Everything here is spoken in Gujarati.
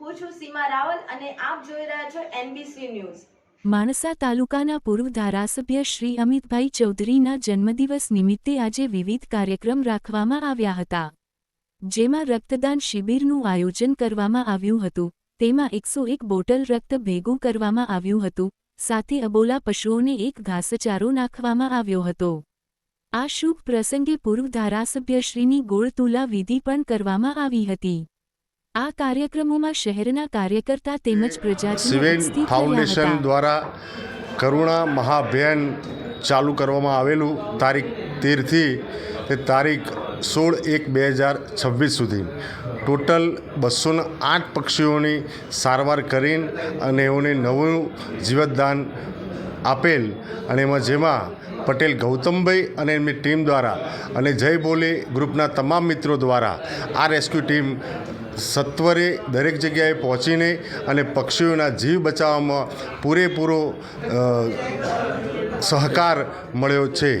હું છું સીમા રાવલ અને આપ જોઈ રહ્યા છો એનબીસી ન્યૂઝ માણસા તાલુકાના પૂર્વ ધારાસભ્ય શ્રી અમિતભાઈ ચૌધરીના જન્મદિવસ નિમિત્તે આજે વિવિધ કાર્યક્રમ રાખવામાં આવ્યા હતા. જેમાં રક્તદાન શિબિરનું આયોજન કરવામાં આવ્યું હતું. તેમાં એકસો એક બોટલ રક્ત ભેગું કરવામાં આવ્યું હતું. સાથે અબોલા પશુઓને એક ઘાસચારો નાખવામાં આવ્યો હતો. આ શુભ પ્રસંગે પૂર્વ ધારાસભ્યશ્રીની ગોળતુલા વિધિ પણ કરવામાં આવી હતી. આ કાર્યક્રમોમાં શહેરના કાર્યકર્તા તેમજ પ્રજાજનો સિવેન ફાઉન્ડેશન દ્વારા કરુણા મહાભિયાન ચાલુ કરવામાં આવેલું તારીખ તેરથી તે તારીખ સોળ એક બે હજાર છવ્વીસ સુધી. ટોટલ બસોને આઠ પક્ષીઓની સારવાર કરીને અને એઓને નવું જીવતદાન આપેલ અને એમાં જેમાં પટેલ ગૌતમભાઈ અને એમની ટીમ દ્વારા અને જય બોલે ગ્રુપના તમામ મિત્રો દ્વારા આ રેસ્ક્યુ ટીમ સત્વરે દરેક જગ્યાએ પહોંચીને અને પક્ષીઓના જીવ બચાવવામાં પૂરેપૂરો સહકાર મળ્યો છે.